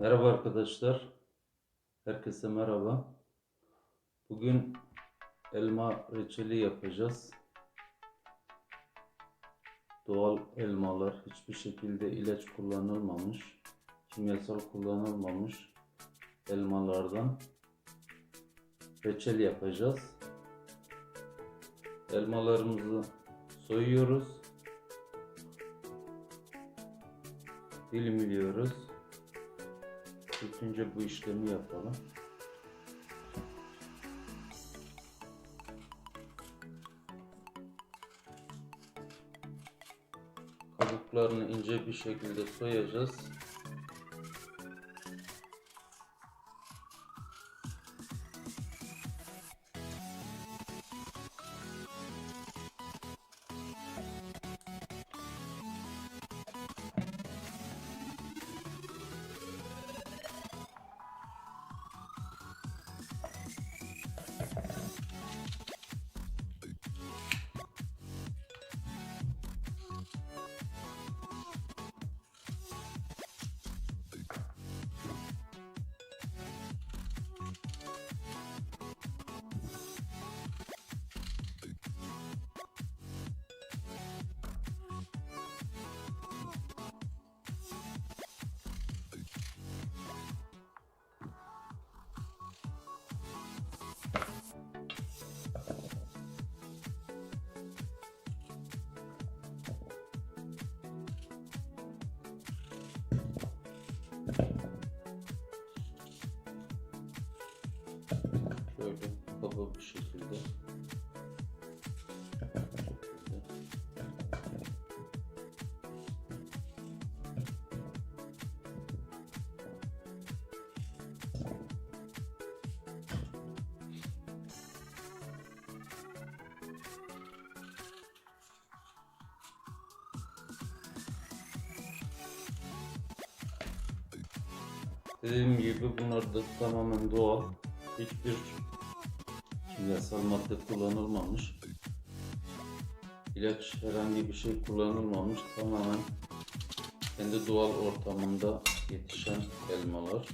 Merhaba arkadaşlar. Herkese merhaba. Bugün elma reçeli yapacağız. Doğal elmalar hiçbir şekilde ilaç kullanılmamış, kimyasal kullanılmamış elmalardan reçel yapacağız. Elmalarımızı soyuyoruz. Dilimliyoruz. Önce bu işlemi yapalım. Kabuklarını ince bir şekilde soyacağız. Bir şekilde. Dediğim gibi bunlar da tamamen doğal. Hiçbir kimyasal madde kullanılmamış. İlaç herhangi bir şey kullanılmamış. Tamamen kendi doğal ortamında yetişen elmalar.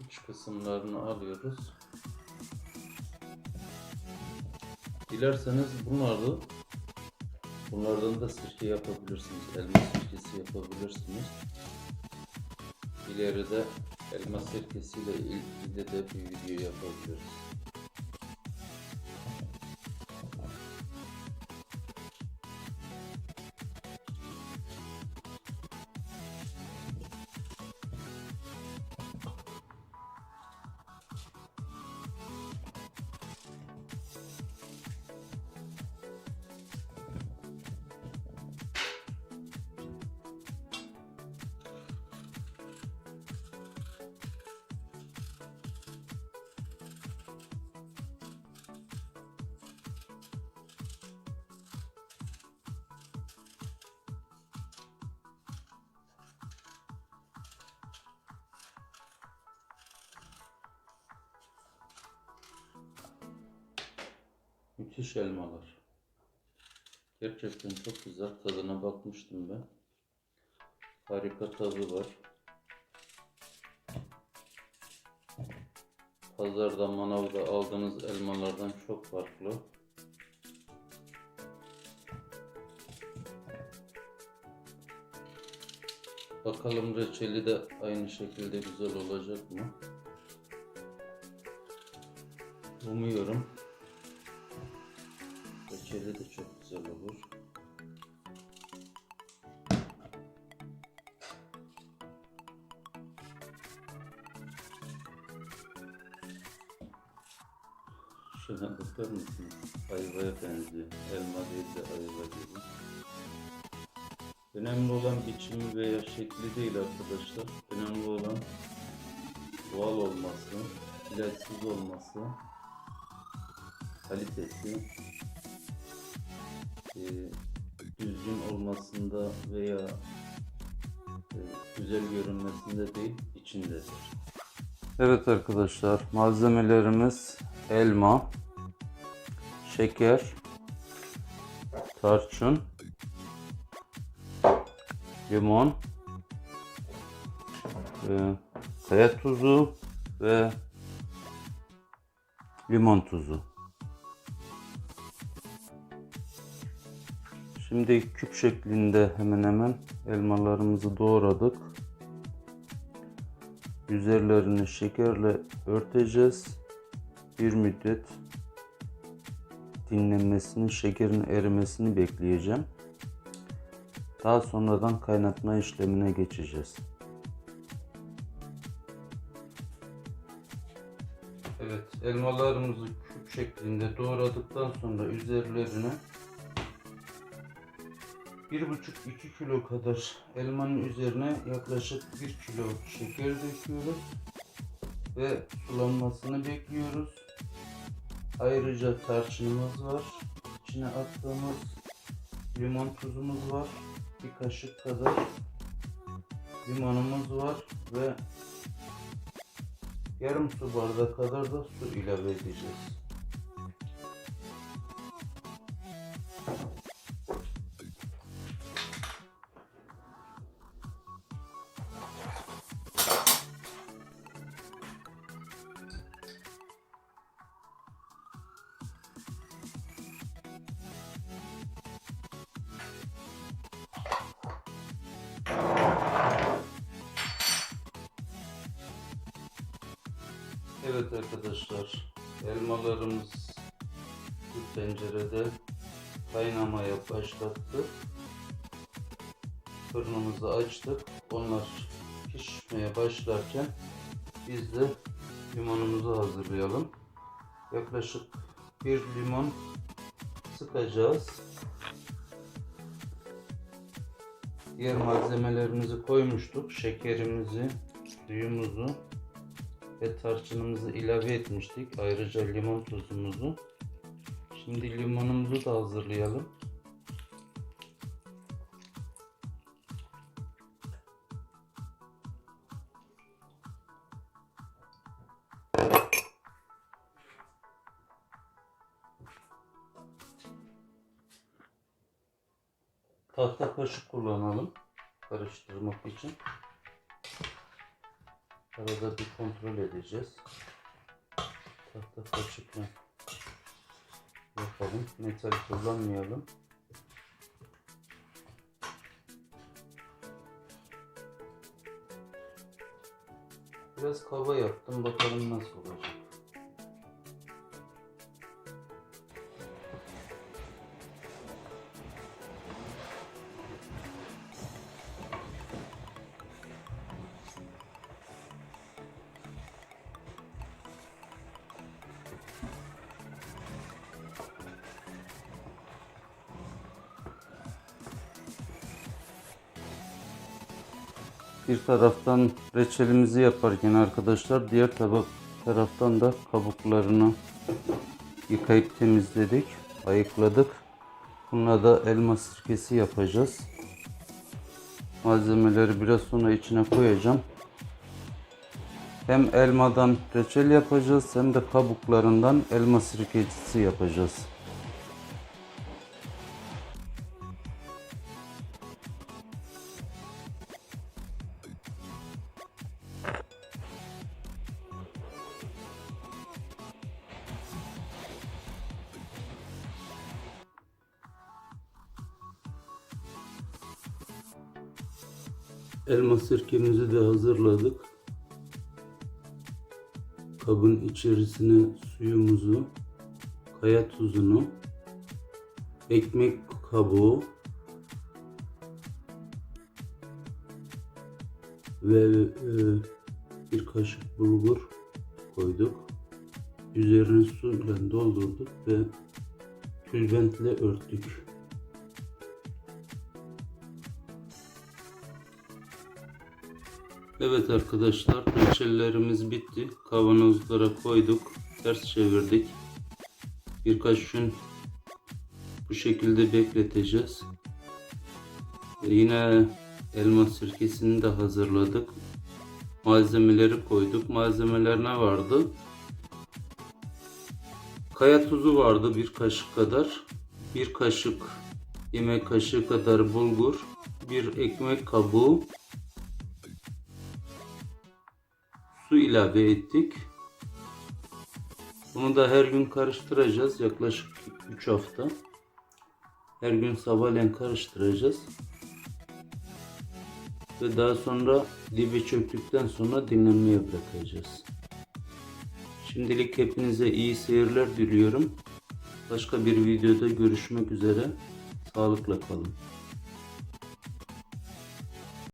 iç kısımlarını alıyoruz. Dilerseniz bunları bunlardan da sirke yapabilirsiniz. Elma sirkesi yapabilirsiniz. İleride elma sirkesiyle ilgili de bir video yapabiliriz. Müthiş elmalar. Gerçekten çok güzel. Tadına bakmıştım ben. Harika tadı var. Pazarda, manavda aldığınız elmalardan çok farklı. Bakalım reçeli de aynı şekilde güzel olacak mı? Umuyorum. Reçeli de çok güzel olur. Şuna bakar mısınız? Ayvaya benziyor. Elma değil de ayva gibi. Önemli olan biçimi veya şekli değil arkadaşlar. Önemli olan doğal olması, ilaçsız olması, kalitesi, e, düzgün olmasında veya e, güzel görünmesinde değil, içindedir. Evet arkadaşlar malzemelerimiz elma, şeker, tarçın, limon, e, kaya tuzu ve limon tuzu. Şimdi küp şeklinde hemen hemen elmalarımızı doğradık. Üzerlerini şekerle örteceğiz. Bir müddet dinlenmesini, şekerin erimesini bekleyeceğim. Daha sonradan kaynatma işlemine geçeceğiz. Evet, elmalarımızı küp şeklinde doğradıktan sonra üzerlerine 1,5-2 kilo kadar elmanın üzerine yaklaşık 1 kilo şeker döküyoruz ve sulanmasını bekliyoruz. Ayrıca tarçınımız var. İçine attığımız limon tuzumuz var. Bir kaşık kadar limonumuz var ve yarım su bardağı kadar da su ilave edeceğiz. Evet arkadaşlar, elmalarımız bu tencerede kaynamaya başlattı. Fırınımızı açtık. Onlar pişmeye başlarken biz de limonumuzu hazırlayalım. Yaklaşık bir limon sıkacağız. Diğer malzemelerimizi koymuştuk. Şekerimizi, suyumuzu ve tarçınımızı ilave etmiştik. Ayrıca limon tuzumuzu. Şimdi limonumuzu da hazırlayalım. Tahta kaşık kullanalım karıştırmak için. Arada bir kontrol edeceğiz. Tahta kaşıkla yapalım. Metal kullanmayalım. Biraz kaba yaptım. Bakalım nasıl olacak. Bir taraftan reçelimizi yaparken arkadaşlar diğer tabak taraftan da kabuklarını yıkayıp temizledik, ayıkladık. Bununla da elma sirkesi yapacağız. Malzemeleri biraz sonra içine koyacağım. Hem elmadan reçel yapacağız hem de kabuklarından elma sirkesi yapacağız. Elma sirkemizi de hazırladık. Kabın içerisine suyumuzu, kaya tuzunu, ekmek kabuğu ve e, bir kaşık bulgur koyduk. Üzerine suyla doldurduk ve tülbentle örttük. Evet arkadaşlar reçellerimiz bitti. Kavanozlara koyduk. Ters çevirdik. Birkaç gün bu şekilde bekleteceğiz. Yine elma sirkesini de hazırladık. Malzemeleri koyduk. Malzemeler ne vardı? Kaya tuzu vardı bir kaşık kadar. Bir kaşık yemek kaşığı kadar bulgur. Bir ekmek kabuğu. Su ilave ettik. Bunu da her gün karıştıracağız. Yaklaşık 3 hafta. Her gün sabahleyin karıştıracağız. Ve daha sonra dibe çöktükten sonra dinlenmeye bırakacağız. Şimdilik hepinize iyi seyirler diliyorum. Başka bir videoda görüşmek üzere. Sağlıkla kalın.